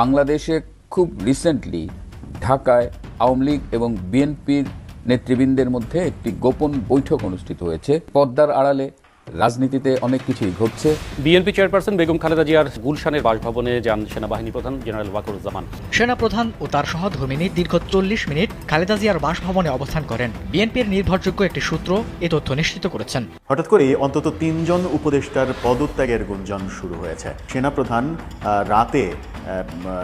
বাংলাদেশে খুব রিসেন্টলি ঢাকায় আওয়ামী লীগ এবং বিএনপির নেতৃবৃন্দের মধ্যে একটি গোপন বৈঠক অনুষ্ঠিত হয়েছে। পদ্মার আড়ালে রাজনীতিতে অনেক কিছুই ঘটছে। বিএনপি চেয়ারপারসন বেগম খালেদা জিয়ার গুলশানের বাসভবনে যান সেনাবাহিনী প্রধান জেনারেল ওয়াকরুজ্জামান। সেনাপ্রধান ও তার সহধর্মিনী দীর্ঘ চল্লিশ মিনিট খালেদা জিয়ার বাসভবনে অবস্থান করেন। বিএনপির নির্ভরযোগ্য একটি সূত্র এ তথ্য নিশ্চিত করেছেন। হঠাৎ করে অন্তত তিনজন উপদেষ্টার পদত্যাগের গুঞ্জন শুরু হয়েছে। সেনাপ্রধান আহ, রাতে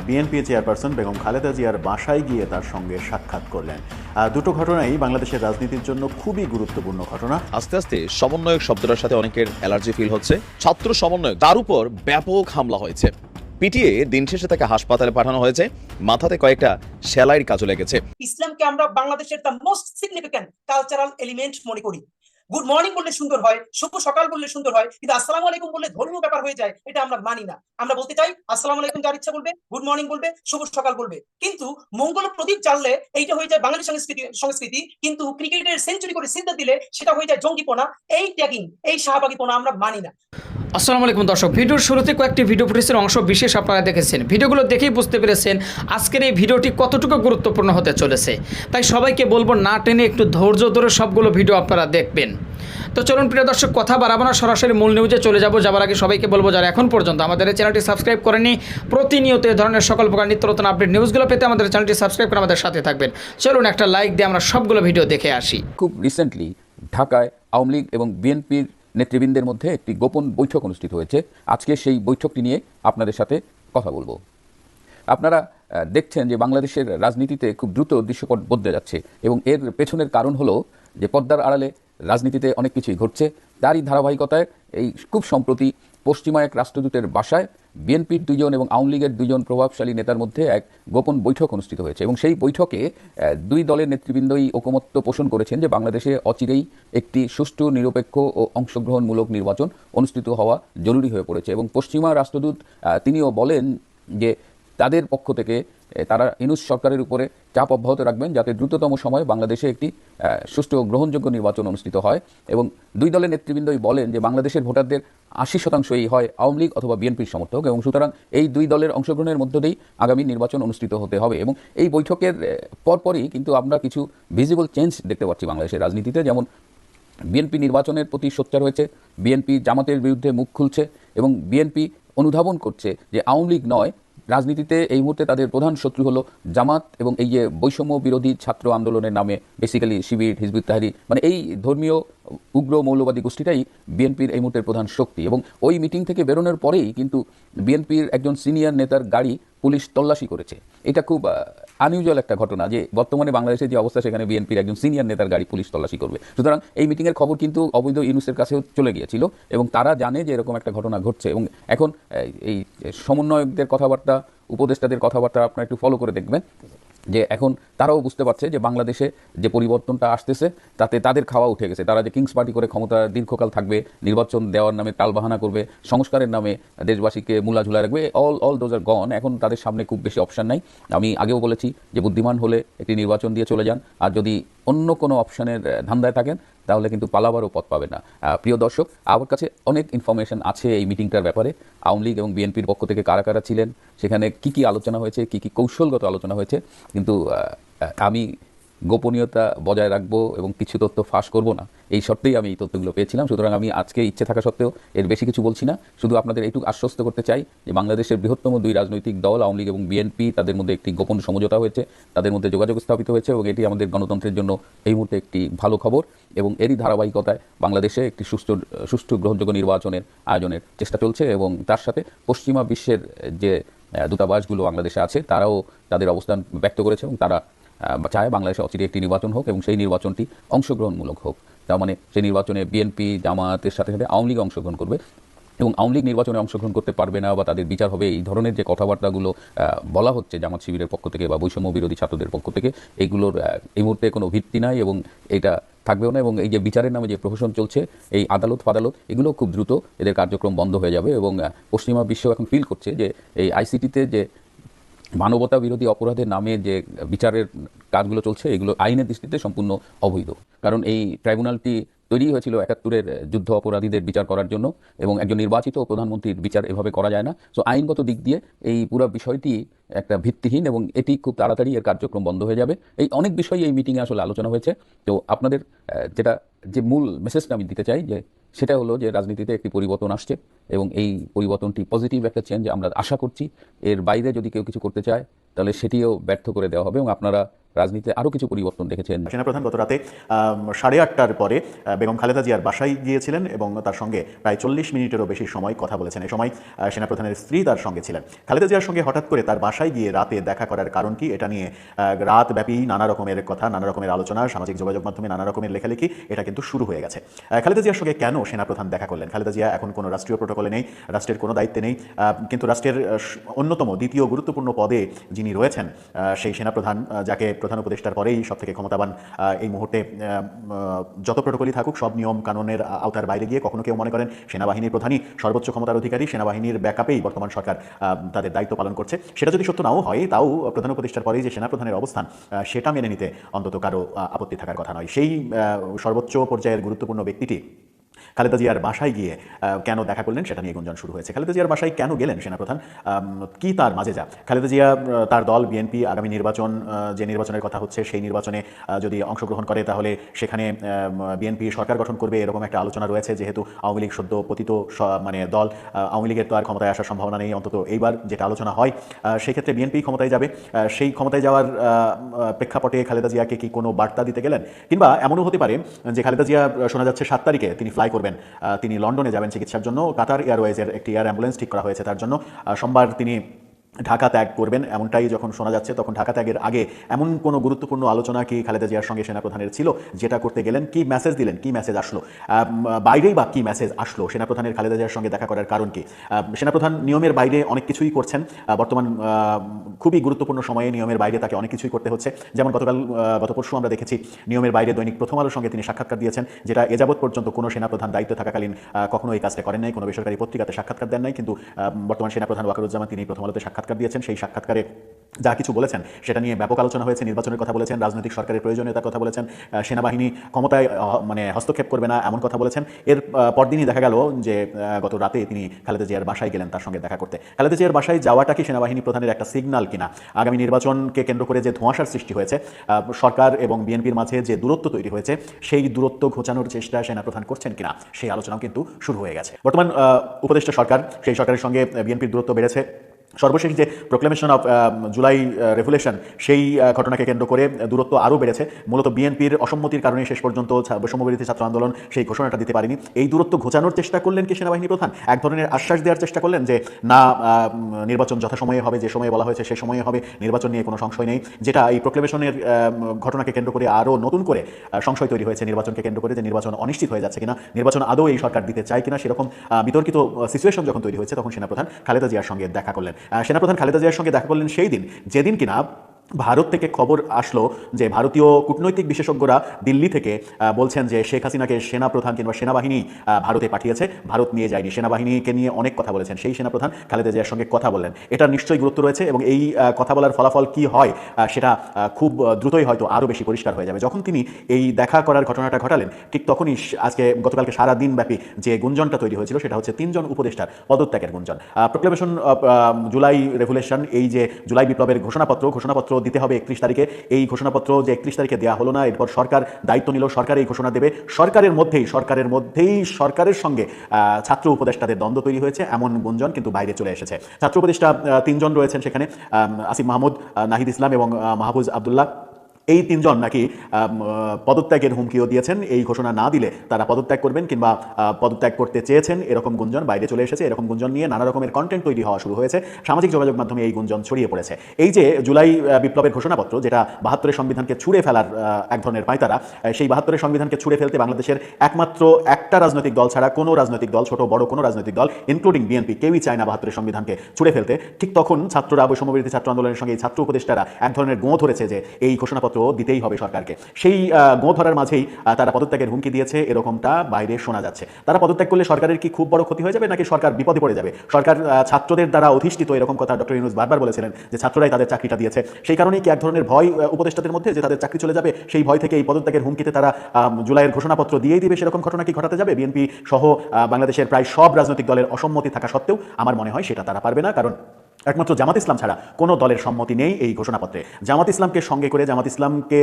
বিএনপি চেয়ারপারসন বেগম খালেদা জিয়ার বাসায় গিয়ে তার সঙ্গে সাক্ষাৎ করলেন। আহ, দুটো ঘটনাই বাংলাদেশের রাজনীতির জন্য খুবই গুরুত্বপূর্ণ ঘটনা। আস্তে আস্তে সমন্বয়ক শব্দটার সাথে অনেকের অ্যালার্জি ফিল হচ্ছে। ছাত্র সমন্বয় তার উপর ব্যাপক হামলা হয়েছে। পিটিয়ে দিন শেষে তাকে হাসপাতালে পাঠানো হয়েছে। মাথাতে কয়েকটা সেলাইয়ের কাজও লেগেছে। ইসলামকে আমরা বাংলাদেশের the most significant cultural element মনে করি। গুড মর্নিং বললে সুন্দর হয়, শুভ সকাল বললে সুন্দর হয়, কিন্তু আসসালাম আলাইকুম বললে ধর্মীয় ব্যাপার হয়ে যায়, এটা আমরা মানি না। আমরা বলতে চাই, আসসালাম আলাইকুম যার ইচ্ছা বলবে গুড মর্নিং বলবে, শুভ সকাল বলবে। কিন্তু মঙ্গল প্রদীপ জ্বাললে এইটা হয়ে যায় বাঙালি সংস্কৃতি সংস্কৃতি, কিন্তু ক্রিকেটের সেঞ্চুরি করে সিদ্ধা দিলে সেটা হয়ে যায় জঙ্গিপনা, এই ট্যাগিং এই শাহবাগিপনা আমরা মানি না। আসসালামু আলাইকুম দর্শক, ভিডিওর শুরুতে কয়েকটি ভিডিও ফুটেজের অংশ বিশেষ আপনারা দেখেছেন। ভিডিওগুলো দেখেই বুঝতে পেরেছেন আজকের এই ভিডিওটি কতটুকু গুরুত্বপূর্ণ হতে চলেছে। তাই সবাইকে বলব, না টেনে একটু ধৈর্য ধরে সবগুলো ভিডিও আপনারা দেখবেন। তো চলুন, প্রিয় দর্শক, কথা বাড়াবো না, সরাসরি মূল নিউজে চলে যাব। যাবার আগে সবাইকে বলব, যারা এখন পর্যন্ত আমাদের চ্যানেলটি সাবস্ক্রাইব করেনি প্রতিনিয়ত এই ধরনের সকল প্রকার নিত্য নতুন আপডেট নিউজগুলো পেতে আমাদের চ্যানেলটি সাবস্ক্রাইব করে আমাদের সাথে থাকবেন। চলুন, একটা লাইক দিয়ে আমরা সবগুলো ভিডিও দেখে আসি। খুব রিসেন্টলি ঢাকায় আওয়ামী লীগ এবং বিএনপির নেতৃবৃন্দের মধ্যে একটি গোপন বৈঠক অনুষ্ঠিত হয়েছে। আজকে সেই বৈঠকটি নিয়ে আপনাদের সাথে কথা বলব। আপনারা দেখছেন যে বাংলাদেশের রাজনীতিতে খুব দ্রুত দৃশ্যপট বদলে যাচ্ছে এবং এর পেছনের কারণ হলো যে পদ্মার আড়ালে রাজনীতিতে অনেক কিছুই ঘটছে। তারই ধারাবাহিকতায় এই খুব সম্প্রতি পশ্চিমা এক রাষ্ট্রদূতের বাসায় বিএনপির দুজন এবং আওয়ামী লীগের দুজন প্রভাবশালী নেতার মধ্যে এক গোপন বৈঠক অনুষ্ঠিত হয়েছে এবং সেই বৈঠকে দুই দলের নেতৃবৃন্দই ঐকমত্য পোষণ করেছেন যে বাংলাদেশে অচিরেই একটি সুষ্ঠু, নিরপেক্ষ ও অংশগ্রহণমূলক নির্বাচন অনুষ্ঠিত হওয়া জরুরি হয়ে পড়েছে এবং পশ্চিমা রাষ্ট্রদূত তিনিও বলেন যে তাদের পক্ষ থেকে তারা ইনুস সরকারের উপরে চাপ অব্যাহত রাখবেন যাতে দ্রুততম সময়ে বাংলাদেশে একটি সুষ্ঠু গ্রহণযোগ্য নির্বাচন অনুষ্ঠিত হয় এবং দুই দলের নেতৃবৃন্দই বলেন যে বাংলাদেশের ভোটারদের আশি শতাংশই হয় আওয়ামী লীগ অথবা বিএনপির সমর্থক এবং সুতরাং এই দুই দলের অংশগ্রহণের মধ্য দিয়েই আগামী নির্বাচন অনুষ্ঠিত হতে হবে এবং এই বৈঠকের পরপরই কিন্তু আমরা কিছু ভিজিবল চেঞ্জ দেখতে পাচ্ছি বাংলাদেশের রাজনীতিতে। যেমন বিএনপি নির্বাচনের প্রতি সোচ্চার হয়েছে, বিএনপি জামাতের বিরুদ্ধে মুখ খুলছে এবং বিএনপি অনুধাবন করছে যে আওয়ামী লীগ নয় রাজনীতিতে এই মুহূর্তে তাদের প্রধান শত্রু হলো জামাত এবং এই যে বৈষম্য বিরোধী ছাত্র আন্দোলনের নামে বেসিক্যালি শিবির, হিজবুত তাহারি মানে এই ধর্মীয় উগ্র মৌলবাদী গোষ্ঠীটাই বিএনপির এই মুহূর্তের প্রধান শক্তি এবং ওই মিটিং থেকে বেরোনোর পরেই কিন্তু বিএনপির একজন সিনিয়র নেতার গাড়ি পুলিশ তল্লাশি করেছে। এটা খুব আনইউজুয়াল একটা ঘটনা যে বর্তমানে বাংলাদেশের যে অবস্থা সেখানে বিএনপির একজন সিনিয়র নেতার গাড়ি পুলিশ তল্লাশি করবে। সুতরাং এই মিটিংয়ের খবর কিন্তু অবৈধ ইউনুসের কাছেও চলে গিয়েছিল এবং তারা জানে যে এরকম একটা ঘটনা ঘটছে এবং এখন, এই- সমন্বয়কদের কথাবার্তা, উপদেষ্টাদের কথাবার্তা আপনারা একটু ফলো করে দেখবেন। যে এখন তারাও বুঝতে পারছে যে বাংলাদেশে যে পরিবর্তনটা আসতেছে, তাতে তাদের খাওয়া উঠে গেছে। তারা যে কিংস পার্টি করে ক্ষমতা দীর্ঘকাল থাকবে, নির্বাচন দেওয়ার নামে টালবাহানা করবে, সংস্কারের নামে দেশবাসীকে মূলা ঝুলা রাখবে all all those are gone এখন তাদের সামনে খুব বেশি অপশান নাই। আমি আগেও বলেছি যে বুদ্ধিমান হলে একটি নির্বাচন দিয়ে চলে যান। আর যদি অন্য কোনো অপশানের ধান্দায় থাকেন তাহলে কিন্তু পালাবারও পথ পাবে না। প্রিয় দর্শক, আমার কাছে অনেক ইনফরমেশন আছে এই মিটিংটার ব্যাপারে। আওয়ামী লীগ এবং বিএনপির পক্ষ থেকে কারা কারা ছিলেন, সেখানে কি কি আলোচনা হয়েছে, কি কি কৌশলগত আলোচনা হয়েছে। কিন্তু আমি গোপনীয়তা বজায় রাখব এবং কিছু তথ্য ফাঁস করব না। এই শর্তেই আমি এই তথ্যগুলো পেয়েছিলাম। সুতরাং আমি আজকে ইচ্ছে থাকা সত্ত্বেও এর বেশি কিছু বলছি না। শুধু আপনাদের এইটুকু আশ্বস্ত করতে চাই যে বাংলাদেশের বৃহত্তম দুই রাজনৈতিক দল, আওয়ামী লীগ এবং বিএনপি, তাদের মধ্যে একটি গোপন সমঝোতা হয়েছে, তাদের মধ্যে যোগাযোগ স্থাপিত হয়েছে এবং এটি আমাদের গণতন্ত্রের জন্য এই মুহূর্তে একটি ভালো খবর এবং এরই ধারাবাহিকতায় বাংলাদেশে একটি সুষ্ঠু সুষ্ঠু গ্রহণযোগ্য নির্বাচনের আয়োজনের চেষ্টা চলছে এবং তার সাথে পশ্চিমা বিশ্বের যে দূতাবাসগুলো বাংলাদেশে আছে, তারাও তাদের অবস্থান ব্যক্ত করেছে এবং তারা চায় বাংলাদেশে অচিরে একটি নির্বাচন হোক এবং সেই নির্বাচনটি অংশগ্রহণমূলক হোক। তার মানে সেই নির্বাচনে বিএনপি জামাতের সাথে সাথে আওয়ামী লীগ অংশগ্রহণ করবে এবং আওয়ামী লীগ নির্বাচনে অংশগ্রহণ করতে পারবে না বা তাদের বিচার হবে এই ধরনের যে কথাবার্তাগুলো বলা হচ্ছে জামাত শিবিরের পক্ষ থেকে বা বৈষম্য বিরোধী ছাত্রদের পক্ষ থেকে এইগুলোর এই মুহূর্তে কোনো ভিত্তি নাই এবং এটা থাকবেও না এবং এই যে বিচারের নামে যে প্রহসন চলছে, এই আদালত ফাদালত, এগুলো খুব দ্রুত এদের কার্যক্রম বন্ধ হয়ে যাবে এবং পশ্চিমা বিশ্ব এখন ফিল করছে যে এই আইসিটিতে যে মানবতা বিরোধী অপরাধের নামে যে বিচারের কাজগুলো চলছে, এগুলো আইনের দৃষ্টিতে সম্পূর্ণ অবৈধ। কারণ এই ট্রাইব্যুনালটি তৈরি হয়েছিল একাত্তরের যুদ্ধ অপরাধীদের বিচার করার জন্য এবং একজন নির্বাচিত প্রধানমন্ত্রীর বিচার এভাবে করা যায় না। সো আইনগত দিক দিয়ে এই পুরো বিষয়টি একটা ভিত্তিহীন এবং এটি খুব তাড়াতাড়ি এর কার্যক্রম বন্ধ হয়ে যাবে। এই অনেক বিষয় এই মিটিংয়ে আসলে আলোচনা হয়েছে। তো আপনাদের যেটা, যে মূল মেসেজটা আমি দিতে চাই যে সেটা হলো যে রাজনীতিতে একটি পরিবর্তন আসছে এবং এই পরিবর্তনটি পজিটিভ একটা চেঞ্জ আমরা আশা করছি। এর বাইরে যদি কেউ কিছু করতে চায়, তাহলে সেটিও ব্যর্থ করে দেওয়া হবে এবং আপনারা রাজনীতিতে আরও কিছু পরিবর্তন দেখেছেন। সেনাপ্রধান গত রাতে সাড়ে আটটার পরে বেগম খালেদা জিয়ার বাসায় গিয়েছিলেন এবং তার সঙ্গে প্রায় চল্লিশ মিনিটেরও বেশি সময় কথা বলেছেন। এ সময় সেনাপ্রধানের স্ত্রী তার সঙ্গে ছিলেন। খালেদা জিয়ার সঙ্গে হঠাৎ করে তার বাসায় গিয়ে রাতে দেখা করার কারণ কি? এটা নিয়ে রাতব্যাপী নানা রকমের কথা, নানা রকমের আলোচনা, সামাজিক যোগাযোগ মাধ্যমে নানা রকমের লেখালেখি, এটা কিন্তু শুরু হয়ে গেছে। খালেদা জিয়ার সঙ্গে কেন সেনাপ্রধান দেখা করলেন? খালেদা জিয়া এখন কোনো রাষ্ট্রীয় প্রোটোকলে নেই, রাষ্ট্রের কোনো দায়িত্বে নেই কিন্তু রাষ্ট্রের অন্যতম, দ্বিতীয় গুরুত্বপূর্ণ পদে যিনি রয়েছেন সেই সেনাপ্রধান যাকে প্রধান উপদেষ্টার পরেই সব থেকে ক্ষমতাবান এই মুহূর্তে যত প্রোটোকলই থাকুক, সব নিয়ম কানুনের আওতার বাইরে গিয়ে কখনো কেউ মনে করেন সেনাবাহিনীর প্রধানই সর্বোচ্চ ক্ষমতার অধিকারী, সেনাবাহিনীর ব্যাকআপেই বর্তমান সরকার তাদের দায়িত্ব পালন করছে। সেটা যদি সত্য নাও হয়, তাও প্রধান উপদেষ্টার পরেই যে সেনাপ্রধানের অবস্থান সেটা মেনে নিতে অন্তত কারও আপত্তি থাকার কথা নয়। সেই সর্বোচ্চ পর্যায়ের গুরুত্বপূর্ণ ব্যক্তিটি খালেদা জিয়ার বাসায় গিয়ে কেন দেখা করলেন সেটা নিয়ে গুঞ্জন শুরু হয়েছে। খালেদা জিয়ার বাসায় কেন গেলেন সেনাপ্রধান? কি তার মাঝে যা? খালেদা জিয়া তার দল বিএনপি আগামী নির্বাচন যে নির্বাচনের কথা হচ্ছে সেই নির্বাচনে যদি অংশগ্রহণ করে তাহলে সেখানে বিএনপি সরকার গঠন করবে এরকম একটা আলোচনা রয়েছে, যেহেতু আওয়ামী লীগ সদ্য পতিত মানে দল আওয়ামী লীগের তো আর ক্ষমতায় আসার সম্ভাবনা নেই, অন্তত এইবার যেটা আলোচনা হয় সেই ক্ষেত্রে বিএনপি ক্ষমতায় যাবে। সেই ক্ষমতায় যাওয়ার প্রেক্ষাপটে খালেদা জিয়াকে কি কোনো বার্তা দিতে গেলেন? কিংবা এমনও হতে পারে যে খালেদা জিয়া শোনা যাচ্ছে সাত তারিখে তিনি ফ্লাই করবেন। আহ, তিনি লন্ডনে যাবেন চিকিৎসার জন্য। কাতার এয়ারওয়েজের একটি এয়ার অ্যাম্বুলেন্স ঠিক করা হয়েছে তার জন্য। সোমবার তিনি ঢাকা ত্যাগ করবেন, এমনটাই যখন শোনা যাচ্ছে, তখন ঢাকা ত্যাগের আগে এমন কোনো গুরুত্বপূর্ণ আলোচনা কি খালেদা জিয়ার সঙ্গে সেনাপ্রধানের ছিল? যেটা করতে গেলেন, কি মেসেজ দিলেন, কি মেসেজ আসলো? বাইরেই বা কি মেসেজ আসলো? সেনাপ্রধানের, খালেদা জিয়ার সঙ্গে দেখা করার কারণ কি? সেনাপ্রধান নিয়মের বাইরে অনেক কিছুই করছেন বর্তমান খুবই গুরুত্বপূর্ণ সময়ে নিয়মের বাইরে তাকে অনেক কিছুই করতে হচ্ছে। যেমন গতকাল গত পরশু আমরা দেখেছি, নিয়মের বাইরে দৈনিক প্রথম আলোর সঙ্গে তিনি সাক্ষাৎকার দিয়েছেন, যেটা এযাবৎ পর্যন্ত কোনো সেনাপ্রধান দায়িত্ব থাকাকালীন কখনো এই কাজটা করেন নাই, কোনো বেসরকারি পত্রিকাতে সাক্ষাৎকার দেন নাই, কিন্তু বর্তমান সেনাপ্রধান ওয়াকারুজ্জামান তিনি প্রথম আলোতে সাক্ষাৎকার দিয়েছেন, সেই সাক্ষাৎকারে যা কিছু বলেছেন সেটা নিয়ে ব্যাপক আলোচনা হয়েছে, নির্বাচনের কথা বলেছেন, রাজনৈতিক সরকারের প্রয়োজনীয়তার কথা বলেছেন সেনাবাহিনী ক্ষমতায় মানে হস্তক্ষেপ করবে না এমন কথা বলেছেন। এর পরদিনই দেখা গেল যে গত রাতে তিনি খালেদা জিয়ার বাসায় গেলেন তার সঙ্গে দেখা করতে। খালেদা জিয়ার বাসায় যাওয়াটা কি সেনাবাহিনী প্রধানের একটা সিগন্যাল কিনা? আগামী নির্বাচনকে কেন্দ্র করে যে ধোঁয়াশার সৃষ্টি হয়েছে সরকার এবং বিএনপির মাঝে যে দূরত্ব তৈরি হয়েছে, সেই দূরত্ব ঘোচানোর চেষ্টা সেনাপ্রধান করছেন কিনা, সেই আলোচনাও কিন্তু শুরু হয়ে গেছে। বর্তমান উপদেষ্টা সরকার, সেই সরকারের সঙ্গে বিএনপির দূরত্ব বেড়েছে। সর্বশেষ যে প্রোক্লেমেশন অফ জুলাই রেভুলেশন সেই ঘটনাকে কেন্দ্র করে দূরত্ব আরও বেড়েছে। মূলত বিএনপির অসম্মতির কারণে শেষ পর্যন্ত বৈষম্যবিরোধী ছাত্র আন্দোলন সেই ঘোষণাটা দিতে পারেনি। এই দূরত্ব ঘোচানোর চেষ্টা করলেন কি সেনাবাহিনী প্রধান? এক ধরনের আশ্বাস দেওয়ার চেষ্টা করলেন যে, না নির্বাচন যথাসময়ে হবে, যে সময়ে বলা হয়েছে সে সময়ে হবে, নির্বাচন নিয়ে কোনো সংশয় নেই। যেটা এই প্রোক্লেমেশনের ঘটনাকে কেন্দ্র করে আরও নতুন করে সংশয় তৈরি হয়েছে নির্বাচনকে কেন্দ্র করে যে নির্বাচন অনিশ্চিত হয়ে যাচ্ছে কিনা, নির্বাচন আদৌ এই সরকার দিতে চায় কিনা সেরকম বিতর্কিত সিচুয়েশন যখন তৈরি হয়েছে তখন সেনাপ্রধান খালেদা জিয়ার সঙ্গে দেখা করলেন। সেনাপ্রধান খালেদা জিয়ার সঙ্গে দেখা করলেন সেই দিন। যেদিন কিনা ভারত থেকে খবর আসলো যে ভারতীয় কূটনৈতিক বিশেষজ্ঞরা দিল্লি থেকে বলছেন যে শেখ হাসিনাকে সেনাপ্রধান কিংবা সেনাবাহিনী ভারতে পাঠিয়েছে। ভারত নিয়ে যায়নি। সেনাবাহিনীকে নিয়ে অনেক কথা বলেছেন। সেই সেনাপ্রধান খালেদা জিয়ার সঙ্গে কথা বললেন। এটার নিশ্চয়ই গুরুত্ব রয়েছে এবং এই কথা বলার ফলাফল কি হয় সেটা খুব দ্রুতই হয়তো আরও বেশি পরিষ্কার হয়ে যাবে। যখন তিনি এই দেখা করার ঘটনাটা ঘটালেন, ঠিক তখনই আজকে গতকালকে সারা দিন ব্যাপী যে গুঞ্জনটা তৈরি হয়েছিল, সেটা হচ্ছে তিনজন উপদেষ্টার পদত্যাগের গুঞ্জন। প্রোক্লেমেশন জুলাই রেগুলেশন এই যে জুলাই বিপ্লবের ঘোষণাপত্র ঘোষণাপত্র দিতে হবে একত্রিশ তারিখে। এই ঘোষণাপত্র যে একত্রিশ তারিখে দেওয়া হলো না, এরপর সরকার দায়িত্ব নিল, সরকার এই ঘোষণা দেবে। সরকারের মধ্যেই সরকারের মধ্যেই সরকারের সঙ্গে ছাত্র উপদেষ্টাদের দ্বন্দ্ব তৈরি হয়েছে, এমন গুঞ্জন কিন্তু বাইরে চলে এসেছে। ছাত্র উপদেষ্টা তিনজন রয়েছেন সেখানে আসিফ মাহমুদ নাহিদ ইসলাম এবং মাহবুজ আবদুল্লাহ। এই তিনজন নাকি পদত্যাগের হুমকিও দিয়েছেন, এই ঘোষণা না দিলে তারা পদত্যাগ করবেন কিংবা পদত্যাগ করতে চেয়েছেন, এরকম গুঞ্জন বাইরে চলে এসেছে, এরকম গুঞ্জন নিয়ে নানা রকমের কন্টেন্ট তৈরি হওয়া শুরু হয়েছে, সামাজিক যোগাযোগ মাধ্যমে এই গুঞ্জন ছড়িয়ে পড়েছে। এই যে জুলাই বিপ্লবের ঘোষণাপত্র, যেটা বাহাত্তরের সংবিধানকে ছুঁড়ে ফেলার এক ধরনের পায়তারা সেই বাহাত্তরের সংবিধানকে ছুঁড়ে ফেলতে বাংলাদেশের একমাত্র একটা রাজনৈতিক দল ছাড়া কোনো রাজনৈতিক দল, ছোট বড় কোনো রাজনৈতিক দল ইনক্লুডিং বিএনপি কেউই চায় না বাহাত্তরের সংবিধানকে ছুঁড়ে ফেলতে। ঠিক তখন ছাত্ররা, বৈষম্যবিরোধী ছাত্র আন্দোলনের সঙ্গে এই ছাত্র উপদেষ্টারা এক ধরনের গোঁ ধরেছে যে এই ঘোষণাপত্র ঘোষণাপত্র দিতেই হবে সরকারকে। সেই গোঁ ধরার মাঝেই তারা পদত্যাগের হুমকি দিয়েছে, এরকমটা বাইরে শোনা যাচ্ছে। তারা পদত্যাগ করলে সরকারের কি খুব বড় ক্ষতি হয়ে যাবে, নাকি সরকার বিপদে পড়ে যাবে? সরকার ছাত্রদের দ্বারা অধিষ্ঠিত এরকম কথা ডক্টর ইউনুস বারবার বলেছিলেন যে ছাত্ররাই তাদের চাকরিটা দিয়েছে। সেই কারণেই কি এক ধরনের ভয় উপদেষ্টাদের মধ্যে যে তাদের চাকরি চলে যাবে, সেই ভয় থেকে এই পদত্যাগের হুমকিতে তারা জুলাইয়ের ঘোষণাপত্র দিয়েই দিবে, সেরকম ঘটনা কি ঘটাতে যাবে? বিএনপি সহ বাংলাদেশের প্রায় সব রাজনৈতিক দলের অসম্মতি থাকা সত্ত্বেও আমার মনে হয় সেটা তারা পারবে না, কারণ একমাত্র জামাত ইসলাম ছাড়া কোনো দলের সম্মতি নেই এই ঘোষণাপত্রে। জামাত ইসলামকে সঙ্গে করে, জামাত ইসলামকে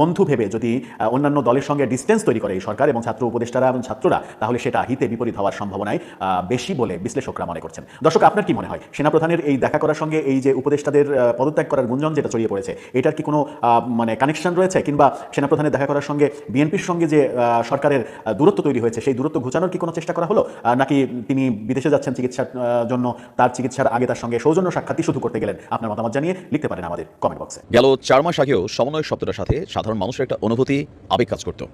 বন্ধু ভেবে যদি অন্যান্য দলের সঙ্গে ডিস্টেন্স তৈরি করে এই সরকার এবং ছাত্র উপদেষ্টারা এবং ছাত্ররা, তাহলে সেটা হিতে বিপরীত হওয়ার সম্ভাবনায় বেশি বলে বিশ্লেষকরা মনে করছেন। দর্শক, আপনার কি মনে হয়? সেনাপ্রধানের এই দেখা করার সঙ্গে এই যে উপদেষ্টাদের পদত্যাগ করার গুঞ্জন যেটা ছড়িয়ে পড়েছে, এটার কি কোনো মানে কানেকশন রয়েছে? কিংবা সেনাপ্রধানের দেখা করার সঙ্গে বিএনপির সঙ্গে যে সরকারের দূরত্ব তৈরি হয়েছে, সেই দূরত্ব ঘুচানোর কি কোনো চেষ্টা করা হলো? নাকি তিনি বিদেশে যাচ্ছেন চিকিৎসার জন্য, তার চিকিৎসার আগে তার সঙ্গে সৌজন্য সাক্ষাৎই শুধু করতে গেলেন। আপনার মতামত জানিয়ে লিখতে পারেন আমাদের কমেন্ট বক্সে গেল চার মাস আগেও সমন্বয় শব্দটার সাথে সাধারণ মানুষের একটা অনুভূতি, আবেগ কাজ করতো।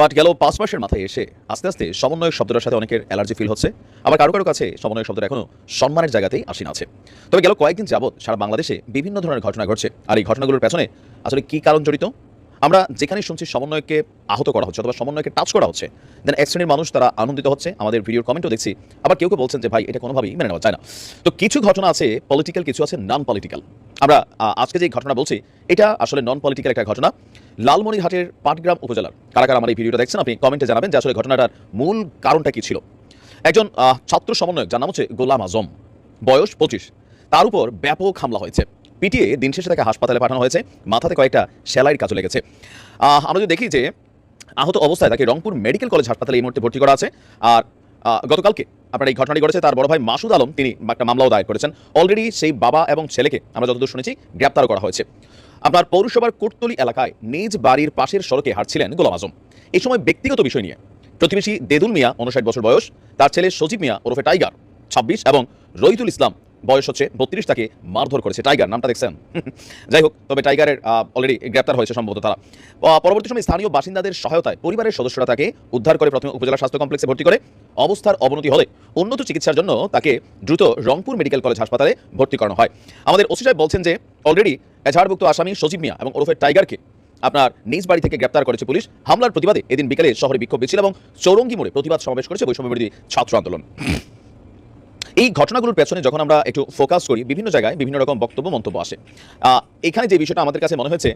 বাট গেল পাঁচ মাসের মাথায় এসে আস্তে আস্তে সমন্বয় শব্দটার সাথে অনেকের অ্যালার্জি ফিল হচ্ছে। আবার কারও কারও কাছে সমন্বয় শব্দটা এখনও সম্মানের জায়গাতেই আসীন আছে। তবে গেল কয়েকদিন যাবৎ সারা বাংলাদেশে বিভিন্ন ধরনের ঘটনা ঘটছে। আর এই ঘটনাগুলোর পেছনে আসলে কি কারণ জড়িত? আমরা যেখানে শুনছি সমন্বয়কে আহত করা হচ্ছে অথবা সমন্বয়কে টাচ করা হচ্ছে দেন এক শ্রেণির মানুষ তারা আনন্দিত হচ্ছে। আমাদের ভিডিওর কমেন্টও দেখছি। আবার কেউ কেউ বলছেন যে, ভাই, এটা কোনোভাবেই মেনে নেওয়া যায় না। তো কিছু ঘটনা আছে পলিটিক্যাল কিছু আছে নন পলিটিক্যাল আমরা আজকে যে ঘটনা বলছি, এটা আসলে নন পলিটিক্যাল একটা ঘটনা। লালমনিরহাটের পাটগ্রাম উপজেলার, কারা কারা আমার এই ভিডিওটা দেখছেন, আপনি কমেন্টে জানাবেন যে আসলে ঘটনাটার মূল কারণটা কি ছিল। একজন ছাত্র সমন্বয়ক যার নাম হচ্ছে গোলাম আজম, বয়স পঁচিশ। তার উপর ব্যাপক হামলা হয়েছে। পিটিয়ে দিন শেষে তাকে হাসপাতালে পাঠানো হয়েছে। মাথাতে কয়েকটা সেলাইয়ের কাজও লেগেছে। আমরা যদি দেখি যে আহত অবস্থায় তাকে রংপুর মেডিকেল কলেজ হাসপাতালে এই মুহূর্তে ভর্তি করা আছে। আর গতকালকে আপনার এই ঘটনাটি ঘটেছে, তার বড় ভাই মাসুদ আলম, তিনি একটা মামলাও দায়ের করেছেন। অলরেডি সেই বাবা এবং ছেলেকে আমরা যতদূর শুনেছি গ্রেপ্তার করা হয়েছে। আপনার পৌরসভার কোটতলি এলাকায় নিজ বাড়ির পাশের সড়কে হাঁটছিলেন গোলাম আজম। এই সময় ব্যক্তিগত বিষয় নিয়ে। প্রতিবেশী দেদুল মিয়া উনষাট বছর বয়স, তার ছেলে সজীব মিয়া ওরফে টাইগার, ছাব্বিশ, এবং রহিতুল ইসলাম বয়স হচ্ছে বত্রিশ তাকে মারধর করেছে টাইগার, নামটা দেখছেন? যাই হোক, তবে টাইগারের অলরেডি গ্রেপ্তার হয়েছে সম্ভবত তারা। পরবর্তী সময় স্থানীয় বাসিন্দাদের সহায়তায় পরিবারের সদস্যরা তাকে উদ্ধার করে প্রথমে উপজেলা স্বাস্থ্য কমপ্লেক্সে ভর্তি করে অবস্থার অবনতি হলে উন্নত চিকিৎসার জন্য তাকে দ্রুত রংপুর মেডিকেল কলেজ হাসপাতালে ভর্তি করানো হয়। আমাদের ওসি সাহেব বলছেন যে অলরেডি এজাহারভুক্ত আসামি সজীব মিয়া এবং ওরফে টাইগারকে আপনার নিজ বাড়ি থেকে গ্রেপ্তার করেছে পুলিশ। হামলার প্রতিবাদে এদিন বিকেলে শহরে বিক্ষোভ মিছিল এবং চৌরঙ্গি মোড়ে প্রতিবাদ সমাবেশ করেছে বৈষম্যবিরোধী ছাত্র আন্দোলন। এই ঘটনাগুলোর পেছনে যখন আমরা একটু ফোকাস করি, বিভিন্ন জায়গায় বিভিন্ন রকম বক্তব্য, মন্তব্য আসে। এখানে যে বিষয়টা আমাদের কাছে মনে হয়েছে,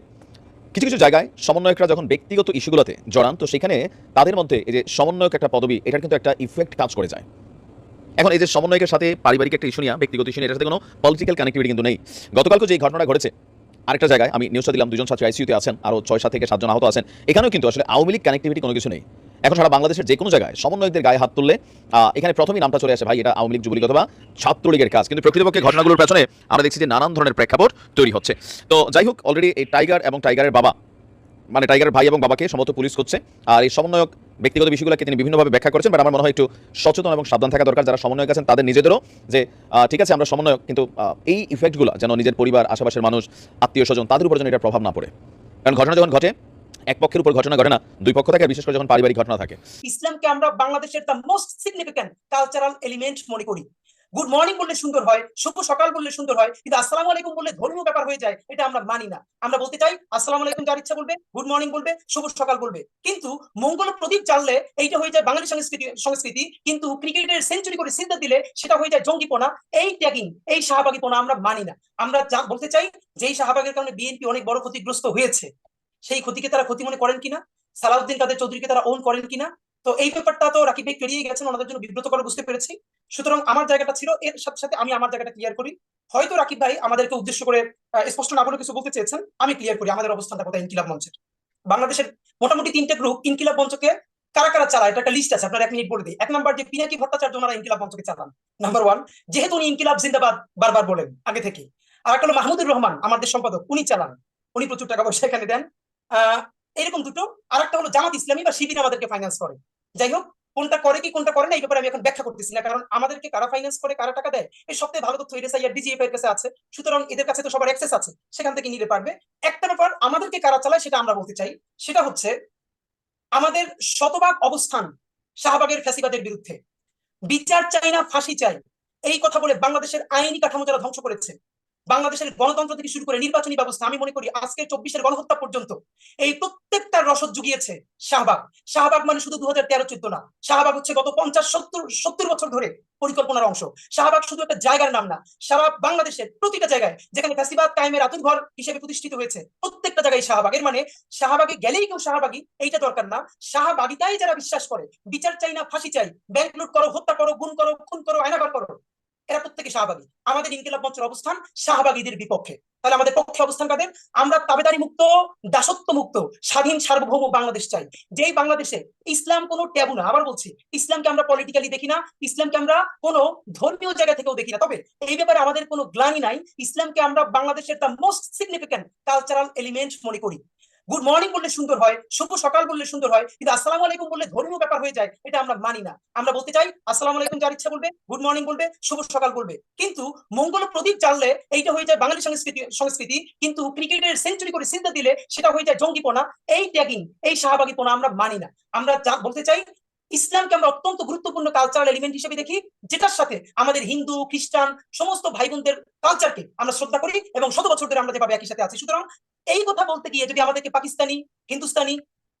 কিছু কিছু জায়গায় সমন্বয়করা যখন ব্যক্তিগত ইস্যুগুলোতে জড়ান, তো সেখানে তাদের মধ্যে এই যে সমন্বয়ক একটা পদবি, এটার কিন্তু একটা ইফেক্ট কাজ করে যায়। এখন এই যে সমন্বয়কের সাথে পারিবারিক একটা ইস্যু নিয়ে, ব্যক্তিগত ইস্যু এটার সাথে কোনো পলিটিক্যাল কানেক্টিভিটি কিন্তু নেই। গতকালকে যে ঘটনাটা ঘটেছে, আরেকটা জায়গায় আমি নিউজটা দিলাম, দুজন ছাত্র আইসিইউতে আছেন আরও ছয় সাত থেকে সাতজন আহত আছেন। এখানেও কিন্তু আসলে আওয়ামী লীগ কানেক্টিভিটি কোনো কিছু নেই। এখন সারা বাংলাদেশের যে কোনো জায়গায় সমন্বয়কদের গায়ে হাত তুললে এখানে প্রথমেই নামটা চলে আসে ভাই, এটা আওয়ামী লীগ, যুবলীগ অথবা ছাত্রলীগের কাজ। কিন্তু প্রকৃতপক্ষে ঘটনাগুলোর পেছনে আমরা দেখছি যে নানান ধরনের প্রেক্ষাপট তৈরি হচ্ছে। তো যাই হোক অলরেডি এই টাইগার এবং টাইগারের বাবা মানে টাইগারের ভাই এবং বাবাকে সম্ভবত পুলিশ করছে আর এই সমন্বয়ক ব্যক্তিগত বিষয়গুলোকে তিনি বিভিন্নভাবে ব্যাখ্যা করেছেন বাট আমার মনে হয় একটু সচেতন এবং সাবধান থাকা দরকার। যারা সমন্বয়ক আছেন, তাদের নিজেদেরও যে ঠিক আছে, আমরা সমন্বয়ক, কিন্তু এই ইফেক্টগুলো যেন নিজের পরিবার, আশেপাশের মানুষ আত্মীয় স্বজন তাদের উপর যেন এটা প্রভাব না পড়ে। কারণ ঘটনা যখন ঘটে এক পক্ষের উপর ঘটনা ঘটে না, দুই পক্ষ থাকে বিশেষ করে যখন পারিবারিক ঘটনা থাকে। ইসলামকে আমরা বাংলাদেশের the most significant cultural element মনে করি। গুড মর্নিং বললে সুন্দর হয়, শুভ সকাল বললে সুন্দর হয়, কিন্তু আসসালামু আলাইকুম বললে ধর্মীয় ব্যাপার হয়ে যায়, এটা আমরা মানি না। আমরা বলতে চাই, আসসালামু আলাইকুম যার ইচ্ছা বলবে গুড মর্নিং বলবে, শুভ সকাল বলবে। কিন্তু মঙ্গল প্রদীপ জ্বাললে এইটা হয়ে যায় বাঙালি সংস্কৃতি সংস্কৃতি, কিন্তু ক্রিকেটের সেঞ্চুরি করে সিদ্ধা দিলে সেটা হয়ে যায় জঙ্গিপনা, এই ট্যাগিং এই শাহবাগিপনা আমরা মানি না। আমরা বলতে চাই যে এই শাহবাগের কারণে বিএনপি অনেক বড় ক্ষতিগ্রস্ত হয়েছে। সেই ক্ষতিকে তারা ক্ষতি মনে করেন কিনা? সালাউদ্দিন কাদের চৌধুরীকে তারা ওন করেন কিনা? তো এই ব্যাপারটা তো রাকিব ভাই পেরিয়ে গেছেন, ওনাদের জন্য বিব্রত করে বুঝতে পেরেছি। সুতরাং আমার জায়গাটা ছিল, এর সাথে সাথে আমি আমার জায়গাটা ক্লিয়ার করি। হয়তো রাকিব ভাই আমাদেরকে উদ্দেশ্য করে স্পষ্ট না বলে কিছু বলতে চেয়েছেন, আমি ক্লিয়ার করি আমাদের অবস্থানটা কোথায় ইনকিলাব মঞ্চের। বাংলাদেশের মোটামুটি তিনটে গ্রুপ ইনকিলাব মঞ্চকে কারা কারা চালায়? এটা একটা লিস্ট আছে, আপনার এক মিনিট বলে দিই। এক নাম্বার যে পিনাকি ভট্টাচার্য, ওনারা ইনকিলাব মঞ্চকে চালান। নাম্বার ওয়ান যেহেতু উনি ইনকিলাব জিন্দাবাদ বারবার বলেন আগে থেকে আর একটা হলো মাহমুদুর রহমান, আমাদের সম্পাদক, উনি চালান। উনি প্রচুর টাকা পয়সা এখানে দেন। এরকম দুটো। আর একটা হলো জামাত ইসলামী বা শিবির আমাদেরকে ফাইন্যান্স করে। যাই হোক, কোনটা করে কি, কোনটা করে না, এই ব্যাপারে আমি এখন ব্যাখ্যা করতেছি না। কারণ আমাদেরকে কারা ফাইন্যান্স করে, কারা টাকা দেয় এই সবথেকে ভালো তথ্য এর ডিজিএফ এর কাছে আছে। সুতরাং এদের কাছে তো সবার অ্যাক্সেস আছে, সেখান থেকে নিতে পারবে। একটা ব্যাপার, আমাদেরকে কারা চালায় সেটা আমরা বলতে চাই, সেটা হচ্ছে আমাদের শতভাগ অবস্থান শাহবাগের ফ্যাসিবাদের বিরুদ্ধে। বিচার চাই না, ফাঁসি চাই এই কথা বলে বাংলাদেশের আইনি কাঠামো যারা ধ্বংস করেছে বাংলাদেশের গণতন্ত্র থেকে শুরু করে নির্বাচনী ব্যবস্থা, আমি মনে করি আজকে চব্বিশের গণহত্যা পর্যন্ত এই প্রত্যেকটা রসদ জুগিয়েছে শাহবাগ। শাহবাগ মানে শুধু দু হাজার তেরো চোদ্দ না, শাহবাগ হচ্ছে গত পঞ্চাশ, সত্তর সত্তর বছর ধরে পরিকল্পনার অংশ। শাহবাগ শুধু একটা জায়গার নাম না, সারা বাংলাদেশের প্রতিটা জায়গায় যেখানে ফ্যাসিবাদ কায়েমের আতুর ঘর হিসেবে প্রতিষ্ঠিত হয়েছে, প্রত্যেকটা জায়গায় শাহবাগ এর মানে শাহবাগে গেলেই কেউ শাহবাগী, এইটা দরকার না। শাহবাগিতাই যারা বিশ্বাস করে, বিচার চাই না, ফাঁসি চাই, ব্যাংক লুট করো, হত্যা করো গুণ করো, খুন করো প্রত্যেকে শাহবাগী। আমাদের ইনকিলাব মঞ্চের অবস্থান শাহবাগীদের বিপক্ষে। তাহলে আমাদের পক্ষে অবস্থান কাদের? আমরা তাবেদারি মুক্ত, দাসত্ব মুক্ত, স্বাধীন, সার্বভৌম বাংলাদেশ চাই। যেই বাংলাদেশে ইসলাম কোনো ট্যাবু না, আবার বলছি, ইসলামকে আমরা পলিটিক্যালি দেখি না, ইসলামকে আমরা কোনো ধর্মীয় জায়গা থেকেও দেখি না। তবে এই ব্যাপারে আমাদের কোনো গ্লানি নাই। ইসলামকে আমরা বাংলাদেশের the most significant cultural element মনে করি। গুড মর্নিং বললে সুন্দর হয়, শুভ সকাল বললে সুন্দর হয়, কিন্তু আসসালাম আলাইকুম বললে ধর্মীয় ব্যাপার হয়ে যায়, এটা আমরা মানি না। আমরা বলতে চাই, আসসালাম আলাইকুম যার ইচ্ছা বলবে গুড মর্নিং বলবে, শুভ সকাল বলবে। কিন্তু মঙ্গল প্রদীপ জ্বাললে এইটা হয়ে যায় বাঙালি সংস্কৃতি সংস্কৃতি, কিন্তু ক্রিকেটের সেঞ্চুরি করে সিদ্ধা দিলে সেটা হয়ে যায় জঙ্গিপনা, এই ট্যাগিং এই শাহবাগিপনা আমরা মানি না। আমরা যা বলতে চাই ইসলামকে আমরা অত্যন্ত গুরুত্বপূর্ণ কালচারাল এলিমেন্ট হিসেবে দেখি, যেটার সাথে আমাদের হিন্দু, খ্রিস্টান, সমস্ত ভাই বোনদের কালচারকে আমরা শ্রদ্ধা করি এবং শত বছর ধরে আমরা যেভাবে একই সাথে আছি। সুতরাং এই কথা বলতে গিয়ে যদি আমাদেরকে পাকিস্তানি, হিন্দুস্তানি,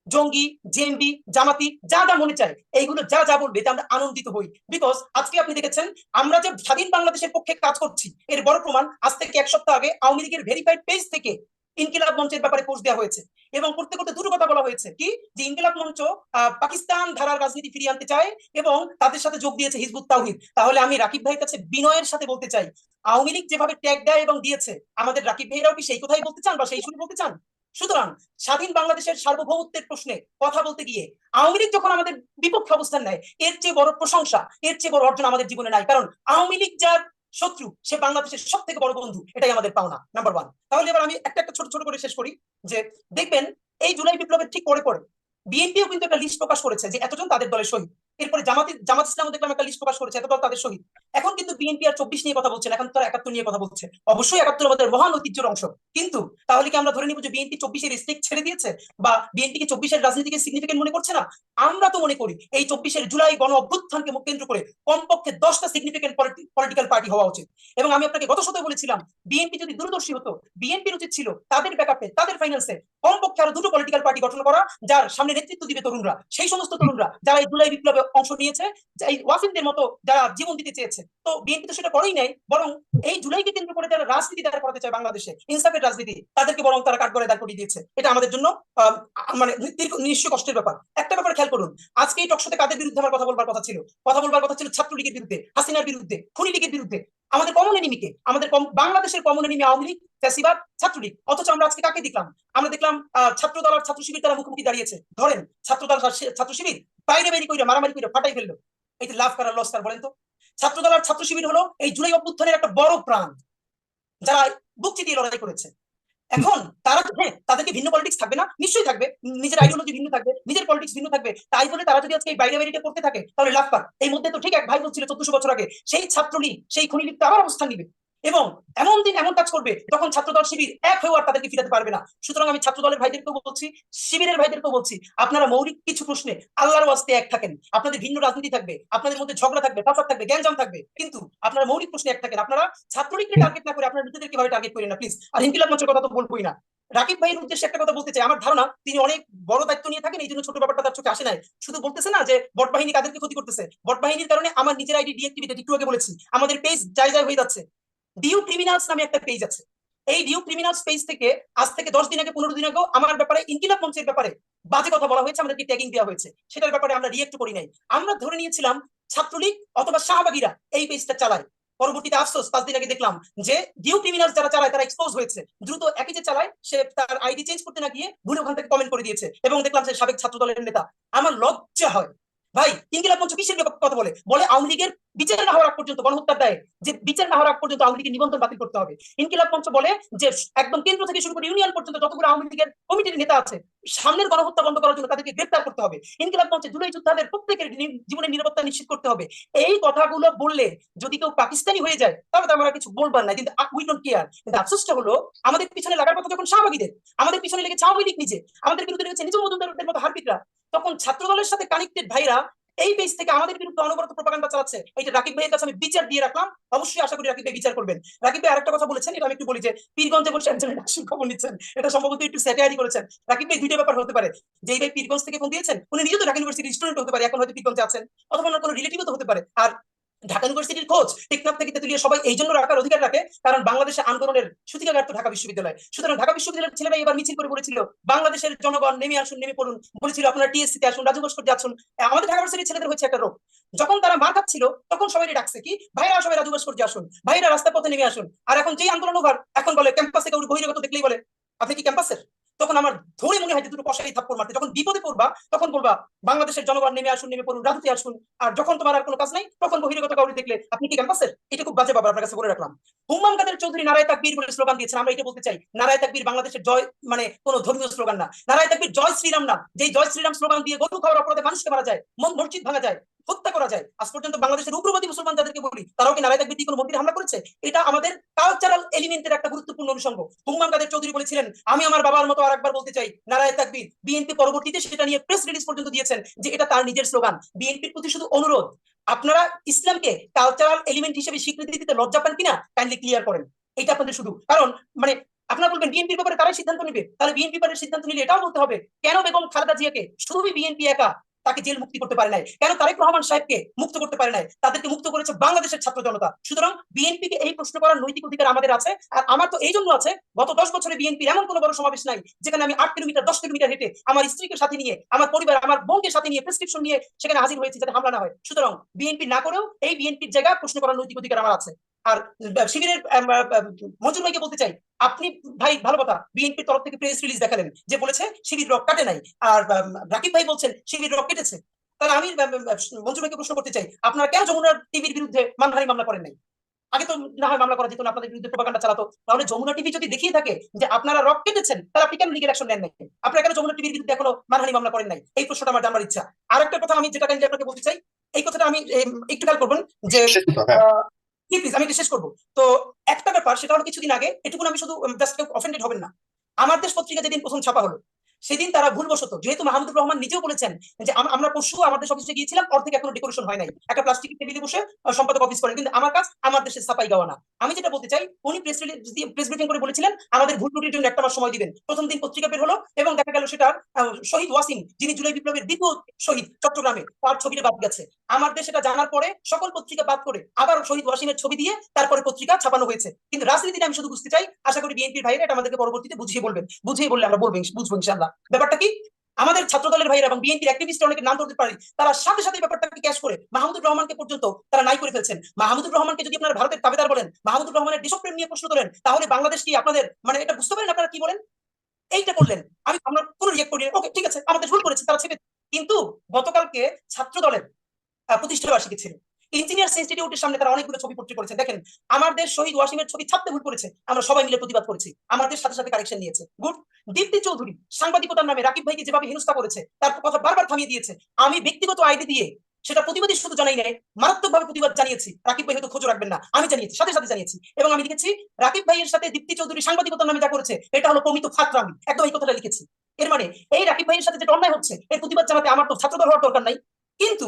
জঙ্গি জেএমবি জামাতি, যা যা মনে চায়, এইগুলো যা যা বলবে এতে আমরা আনন্দিত হই। বিকজ আজকে আপনি দেখেছেন, আমরা যে স্বাধীন বাংলাদেশের পক্ষে কাজ করছি, এর বড় প্রমাণ আজ থেকে এক সপ্তাহ আগে আওয়ামী লীগের ভেরিফাইড পেজ থেকে ইনকিলাব মঞ্চের ব্যাপারে পোস্ট দেওয়া হয়েছে। এবং করতে করতে দুটো কথা বলা হয়েছে কি? যে ইনকিলাব মঞ্চ পাকিস্তান ধারার রাজনীতি ফিরিয়ে আনতে চায় এবং তাদের সাথে যোগ দিয়েছে হিজবুত তাওহিদ। তাহলে আমি রাকিব ভাইয়ের কাছে বিনয়ের সাথে বলতে চাই, আওয়ামী লীগ যেভাবে ট্যাগ দেয় এবং দিয়েছে, আমাদের রাকিব ভাইরাও কি সেই কথাই বলতে চান বা সেই সুরে বলতে চান? সুতরাং স্বাধীন বাংলাদেশের সার্বভৌমত্বের প্রশ্নে কথা বলতে গিয়ে আওয়ামী লীগ যখন আমাদের বিপক্ষে অবস্থান নেয়, এর চেয়ে বড় প্রশংসা, এর চেয়ে বড় অর্জন আমাদের জীবনে নাই। কারণ আওয়ামী লীগ যার শত্রু, সে বাংলাদেশের সব থেকে বড় বন্ধু, এটাই আমাদের পাওনা নাম্বার ওয়ান তাহলে এবার আমি একটা একটা ছোট ছোট করে শেষ করি, যে দেখবেন এই জুলাই বিপ্লবের ঠিক পরে পরে বিএনপিও কিন্তু একটা লিস্ট প্রকাশ করেছে যে এতজন তাদের দলের শহীদ। এরপরে জামাতি জামাত ইসলাম দেখলাম একটা লিস্ট প্রকাশ করেছে, এত দল তাদের শহীদ। এখন কিন্তু বিএনপি আর চব্বিশ নিয়ে কথা বলছে এখন তারা একাত্তর নিয়ে কথা বলছে। অবশ্যই একাত্তর আমাদের মহান ঐতিহ্যের অংশ। কিন্তু তাহলে কি আমরা ধরে নিব যে বিএনপি চব্বিশের স্টেক ছেড়ে দিয়েছে? বা বিএনপি কে চব্বিশের রাজনীতিকে সিগনিফিকেন্ট মনে করছে না? আমরা তো মনে করি এই চব্বিশের জুলাই গণ অভ্যুত্থানকে কেন্দ্র করে কমপক্ষে দশটা সিগনিফিকেন্ট পলিটিক্যাল পার্টি হওয়া উচিত। এবং আমি আপনাকে গত সপ্তাহে বলেছিলাম বিএনপি যদি দূরদর্শী হতো বিএনপির উচিত ছিল তাদের ব্যাকআপে তাদের ফাইন্যান্সে কমপক্ষে আরও দুটো পলিটিক্যাল পার্টি গঠন করা, যার সামনে নেতৃত্ব দিবে তরুণরা। সেই সমস্ত তরুণরা যারা এই জুলাই বিপ্লবে অংশ নিয়েছে এই ওয়াসিমদের মতো যারা জীবন দিতে চেয়েছে তো বিএনপি তো সেটা করেই নাই, বরং এই জুলাইকে কেন্দ্র করে যারা রাজনীতি দাঁড় করাতে চায় বাংলাদেশে, ইনসাফের রাজনীতি, তাদেরকে বরং তারা কাঠগড়ায় দাঁড় করিয়ে দিয়েছে। এটা আমাদের জন্য মানে নিশ্চয় কষ্টের ব্যাপার। একটা ব্যাপার খেয়াল করুন, আজকে এই টকশোতে কাদের বিরুদ্ধে আমার কথা বলবার কথা ছিল? কথা বলবার কথা ছিল ছাত্রলীগের বিরুদ্ধে, হাসিনার বিরুদ্ধে, খুনি লীগের বিরুদ্ধে। আমাদের কমন এনিমিকে আমাদের বাংলাদেশের কমন এনিমি আওয়ামী লীগ, ফ্যাসিবাদ, ছাত্রলীগ। অথচ আমরা আজকে কাকে দেখলাম? আমরা দেখলাম ছাত্র দল আর ছাত্র শিবির তারা মুখোমুখি দাঁড়িয়েছে। ধরেন ছাত্র দল ছাত্র শিবির, বাইরে বাইরে কইরা মারামারি কইরা ফাটাই ফেলল। এই লাভ করার লস কার বলেন তো। ছাত্র দল আর ছাত্র শিবির হলো এই জুলাই অভ্যুত্থানের একটা বড় প্রাণ যারা বুকচি দিয়ে লড়াই করেছে। এখন তারা হ্যাঁ তাদেরকে ভিন্ন পলিটিক্স থাকবে না, নিশ্চয়ই থাকবে। নিজের আইডিওলজি ভিন্ন থাকবে, নিজের পলিটিক্স ভিন্ন থাকবে। তাই বলে তারা যদি আজকে এই বাইরে বাইরে করতে থাকে, তাহলে লাভ পাক। এই মধ্যে তো ঠিক এক ভাই বলছিল চোদ্দশো বছর আগে, সেই ছাত্রলীগ, সেই খুনি লীগ তো আবার অবস্থান নিবে। এবং এমন দিন এমন কাজ করবে তখন ছাত্রদল শিবির এক হয়েও আর তাদেরকে ফিরাতে পারবে না। সুতরাং আমি ছাত্র দলের ভাইদেরকেও বলছি শিবিরের ভাইদেরকেও বলছি আপনারা মৌলিক কিছু প্রশ্নে আল্লাহর ওয়াস্তে এক থাকেন। আপনাদের ভিন্ন রাজনীতি থাকবে আপনাদের মধ্যে ঝগড়া থাকবে ফাসাদ থাকবে গ্যাঞ্জাম থাকবে কিন্তু আপনারা মৌলিক প্রশ্নে এক থাকেন। আপনারা ছাত্রলীগকে টার্গেট না করে আপনারা নিজেদের কীভাবে টার্গেট করেন না প্লিজ আর ইনকিলাব মঞ্চের কথা তো বলবোই না। রাকিব ভাইয়ের উদ্দেশ্যে একটা কথা বলতে চাই। আমার ধারণা তিনি অনেক বড় দায়িত্ব নিয়ে থাকেন এই জন্য ছোট ব্যাপারটা তার চোখে আসে নাই। শুধু বলতেছে না যে বট বাহিনী কাদেরকে ক্ষতি করতেছে। বট বাহিনীর কারণে আমার নিজের আইডি ডিএক্টিভিটি একটু আগে বলেছি। আমাদের পেজ যায় যায় হয়ে যাচ্ছে। ডিউ ক্রিমিনালস নামে একটা পেজ আছে। এই ডিউ ক্রিমিনালস পেজ থেকে আজ থেকে দশ দিন আগে, পনেরো দিন আগেও আমার ব্যাপারে ইনকিলাব মঞ্চের ব্যাপারে বাজে কথা বলা হয়েছে, আমাদেরকে ট্যাগিং দেওয়া হয়েছে। সেটার ব্যাপারে আমরা রিয়েক্ট করি নাই। আমরা ধরে নিয়েছিলাম ছাত্রলীগ অথবা শাহবাগীরা এই পেজটা চালায়। পরবর্তীতে আফসোস, পাঁচ দিন আগে দেখলাম যে ডিউ ক্রিমিনালস যারা চালায়, তারা এক্সপোজ হয়েছে। দ্রুত একই যে চালায়, সে তার আইডি চেঞ্জ করতে না গিয়ে ভুলে ওখান থেকে কমেন্ট করে দিয়েছে। এবং দেখলাম সে সাবেক ছাত্র দলের নেতা। আমার লজ্জা হয়। ভাই, ইনকিলাব মঞ্চ কিসের কথা বলে? বলে আওয়ামী লীগের বিচার না হওয়ার পর্যন্ত গণহত্যার দায়ে যে বিচার না হওয়ার পর্যন্ত আওয়ামী লীগের নিবন্ধন বাতিল করতে হবে। ইনকিলাব মঞ্চ বলে যে একদম কেন্দ্র থেকে শুরু করে ইউনিয়ন পর্যন্ত যতগুলো আওয়ামী লীগের কমিটির নেতা আছে, সামনের গণহত্যা বন্ধ করার জন্য তাদেরকে গ্রেপ্তার করতে হবে। ইনকিলাব মঞ্চে জুলাই যোদ্ধাদের প্রত্যেকের জীবনের নিরাপত্তা নিশ্চিত করতে হবে। এই কথাগুলো বললে যদি কেউ পাকিস্তানি হয়ে যায়, তাহলে তো আমরা কিছু বলবার না কিন্তু উই ডোন্ট কেয়ার কিন্তু আফসোসটা হলো, আমাদের পিছনে লাগার কথা যখন শাহবাগীদের, আমাদের পিছনে লেগেছে আওয়ামী লীগ নিজে, আমাদের বিরুদ্ধে লেগেছে নিজম মজুমদারদের মতো হারপিকরা, তখন ছাত্র দলের সাথে কানেক্টেড ভাইরা এই পেজ থেকে আমাদের বিরুদ্ধে অনবরত প্রপাগান্ডা চালাচ্ছে। এইটা রাকিব ভাইয়ের কাছে আমি বিচার দিয়ে রাখলাম, অবশ্যই আশা করি রাকিব ভাই বিচার করবেন। রাকিব ভাই আরেকটা কথা বলেছেন, এটা আমি একটু বলি যে, পীরগঞ্জে বসে একজন আসল খবর নিচ্ছেন এটা সম্ভবত একটু স্যাটারি করেছেন। রাকিব ভাই দুইটা ব্যাপার হতে পারে। যে ভাই পীরগঞ্জ থেকে ফোন দিয়েছেন, উনি নিজে তো ঢাকা ইউনিভার্সিটির স্টুডেন্ট হতে পারে, এখন হয়তো পীরগঞ্জে আছেন, অথবা ওনার কোনো রিলেটিভও তো হতে পারে। আর ঢাকা ইউনিভার্সিটির খোঁজ টেকনাফ থেকে তেতুলিয়া সবাই এই জন্য রাখার অধিকার রাখে, কারণ বাংলাদেশের আন্দোলনের সূতিকাগার তো ঢাকা বিশ্ববিদ্যালয়। সুতরাং ঢাকা বিশ্ববিদ্যালয়ের ছেলেরা এবার মিছিল করে বলেছিল, বাংলাদেশের জনগণ নেমে আসুন, নেমে পড়ুন, বলেছিল, আপনারা টিএসসি তে আসুন রাজু ভাস্কর্যে আসুন। আমাদের ঢাকা ইউনিভার্সিটির ছেলেদের হচ্ছে একটা রোগ। যখন তারা মার খাচ্ছিল, তখন সবাই ডাকছে কি, ভাইরা সবাই রাজু ভাস্কর্যে আসুন, ভাইরা রাস্তা পথে নেমে আসুন। আর এখন যেই আন্দোলন ওভার এখন বলে, ক্যাম্পাসে কাউর বহিরাগত দেখলেই বলে। আপনি কি ক্যাম্পাসের? তখন আমার ধরে মনে হয় যে দুটো কষাই থাপ্পড় মারতে। যখন বিপদে পড়বা, তখন বলবা, বাংলাদেশের জনগণ নেমে আসুন, নেমে পড়ুন রাজুতে আসুন। আর যখন তোমার আর কোনো কাজ নাই, তখন বহিরগত কাউরি দেখলে, আপনি কি ক্যাম্পাসের এটা খুব বাজে বাবা আপনার কাছে বলে রাখলাম। হুম্মাম কাদের চৌধুরী নারায় তাকবীর বলে স্লোগান দিয়েছেন, আমরা এটা বলতে চাই। নারায় তাকবীর বাংলাদেশের জয় মানে কোনো ধর্মীয় স্লোগান না। নারায় তাকবীর জয় শ্রীরাম না যেই জয় শ্রীরাম স্লোগান দিয়ে গরু খাওয়ার অপরাধে মানুষকে মারা যায় মন মসজিদ ভাঙা যায়, হত্যা করা যায়, আজ পর্যন্ত বাংলাদেশের উগ্রবাদী মুসলমান যাদেরকে বলি, তারাও কি নারায় তাকবীর দিয়ে কোনো মন্দিরে হামলা করেছে? এটা আমাদের কালচারাল এলিমেন্টের একটা গুরুত্বপূর্ণ অনুষঙ্গ। হুম্মাম কাদের চৌধুরী বলেছিলেন, আমি আমার বাবার মতো আরেকবার বলতে চাই, নারায় তাকবীর বিএনপি পরবর্তীতে সেটা নিয়ে প্রেস রিলিজ পর্যন্ত দিয়েছেন যে এটা তার নিজের স্লোগান। বিএনপির প্রতি শুধু অনুরোধ আপনারা ইসলামকে কালচারাল এলিমেন্ট হিসেবে স্বীকৃতি দিতে লজ্জা পান কিনা কাইন্ডলি ক্লিয়ার করেন। এটা আপনাদের শুধু। কারণ মানে আপনারা বলবেন বিএনপির ব্যাপারে তারাই সিদ্ধান্ত নিবে। তাহলে বিএনপি ব্যাপারে সিদ্ধান্ত নিলে এটাও বলতে হবে, কেন বেগম খালেদা জিয়াকে? শুধুই বিএনপি একা। তাকে জেল মুক্তি করতে পারে নাই। কেন তারেক রহমান সাহেবকে মুক্ত করতে পারে নাই? তাদেরকে মুক্ত করেছে বাংলাদেশের ছাত্র জনতা। সুতরাং বিএনপিকে এই প্রশ্ন করার নৈতিক অধিকার আমাদের আছে। আর আমার তো এই জন্য আছে, গত দশ বছরে বিএনপি এমন কোনো বড় সমাবেশ নাই, যেখানে আমি আট কিলোমিটার, দশ কিলোমিটার হেঁটে আমার স্ত্রীকে সাথে নিয়ে, আমার পরিবার, আমার বোনকে সাথে নিয়ে প্রেসক্রিপশন নিয়ে সেখানে হাজির হয়েছে যাতে হামলা না হয়। সুতরাং বিএনপি না করেও এই বিএনপির জায়গা প্রশ্ন করার নৈতিক অধিকার আমার আছে। আর শিবিরের মঞ্জুর ভাইকে বলতে চাই আপনি ভাই ভালো কথা বিএনপির তরফ থেকে প্রেস রিলিজ দেখালেন যে বলেছে শিবির রক কাটে নাই আর রাকিব ভাই বলছেন শিবির রক কেটেছে। তাহলে আমি মঞ্জুর ভাইকে প্রশ্ন করতে চাই আপনারা কেন যমুনার টিভির বিরুদ্ধে মানহানি মামলা করেন নাই? আগে তো না হয় মামলা করা যেত না আপনাদের বিরুদ্ধে প্রপাগান্ডা চালাতো তাহলে যমুনা টিভি যদি দেখিয়ে থাকে যে আপনারা রক কেটেছেন তাহলে আপনি কেন লিগেল অ্যাকশন নেন নাই? আপনারা কেন যমুনা টিভির বিরুদ্ধে এখনও মানহানি মামলা করেন নাই? এই প্রশ্নটা আমার জানার ইচ্ছা। আর একটা কথা আমি যেটা কাইন্ডলি আপনাকে বলতে চাই এই কথাটা আমি একটু খেয়াল করবেন যে প্লিজ আমি এটা শেষ করব। তো একটা ব্যাপার, সেটা হলো কিছুদিন আগে এটুকু আমি শুধু জাস্ট অফেন্ডেড হবেন না। আমার দেশ পত্রিকা যেদিন প্রথম ছাপা হলো সেদিন তারা ভুলবশত যেহেতু মাহমুদুর রহমান নিজেও বলেছেন যে আমরা পরশু আমাদের অফিসে গিয়েছিলাম অর্ধেক এখনও ডেকোরেশন হয় নাই। একটা প্লাস্টিক টেবিলে বসে সম্পাদক অফিস করেন। কিন্তু আমার কাজ আমার দেশে ছাপাই গাওয়া না। আমি যেটা বলতে চাই উনি প্রেস প্রেস ব্রিফিং করে বলেছিলেন আমাদের ভুল ত্রুটির জন্য একটা মাস সময় দিবেন। প্রথম দিন পত্রিকা বের হলো এবং দেখা গেল সেটা আহ, শহীদ ওয়াসিম যিনি জুলাই বিপ্লবের দ্বিতীয় শহীদ চট্টগ্রামে তার ছবিটা বাদ গেছে। আমার দেশ এটা জানার পরে সকল পত্রিকা বাদ করে আবার শহীদ ওয়াসিমের ছবি দিয়ে তারপরে পত্রিকা ছাপানো হয়েছে। কিন্তু রাজনীতিটা আমি শুধু বুঝতে চাই আশা করি বিএনপির ভাইরা এটা আমাদেরকে পরবর্তীতে বুঝিয়ে বলবেন। বুঝিয়ে বললে আমরা বলব বুঝব ইনশাল্লাহ ব্যাপারটা কি? আমাদের ছাত্র দলের ভাইরা এবং বিএনপির অ্যাক্টিভিস্ট অনেকে নাম ধরতে পারি তারা সাথে সাথে ব্যাপারটাকে ক্যাশ করে মাহমুদুর রহমানকে পর্যন্ত তারা নাই করে ফেলছেন। মাহমুদুর রহমানকে যদি আপনারা ভারতের দাবিদার বলেন, মাহমুদুর রহমানের দেশপ্রেম নিয়ে প্রশ্ন করেন তাহলে বাংলাদেশ কি আপনাদের মানে এটা বুঝতে পারেন আপনারা কি বলেন? এইটা করলেন। আমি আমরা কোনো রিয়েক্ট করি ওকে ঠিক আছে, আমাদের ভুল করেছে তারা ছেড়ে কিন্তু গতকালকে ছাত্র দলের প্রতিষ্ঠা বার্ষিকী ইঞ্জিনিয়ার্স ইনস্টিটিউটের সামনে তারা অনেকগুলো ছবি পোট্রি করেছে। দেখেন, আমাদের শহীদ ওয়াসিমের ছবি ছাপতে ভুল করেছে। আমরা সবাই মিলে প্রতিবাদ করেছি। আমাদের সাথে সাথে কারেকশন নিয়েছে। গুড। দীপ্তি চৌধুরী, সাংবাদিকতার নামে রাকিব ভাইকে যেভাবে হেনস্থা করেছে, তার কথা বারবার থামিয়ে দিয়েছে। আমি ব্যক্তিগত আইডি দিয়ে সেটা প্রতিবাদী শুধু জানাই নাই, মারাত্মকভাবে প্রতিবাদ জানিয়েছি। রাকিব ভাই হয়তো খোঁজ রাখবেন না। আমি জানিয়েছি, সাথে সাথে জানিয়েছি। এবং আমি লিখেছি, রাকিব ভাইয়ের সাথে দীপ্তি চৌধুরী সাংবাদিকতার নামে যা করেছে, এটা হলো প্রমিত ফাতরামি একদম এই কথাটা লিখেছি। এর মানে এই রাকিব ভাইয়ের সাথে যেটা অন্যায় হচ্ছে, এর প্রতিবাদ জানাতে আমার তো ছাত্রদল হওয়ার দরকার নাই। কিন্তু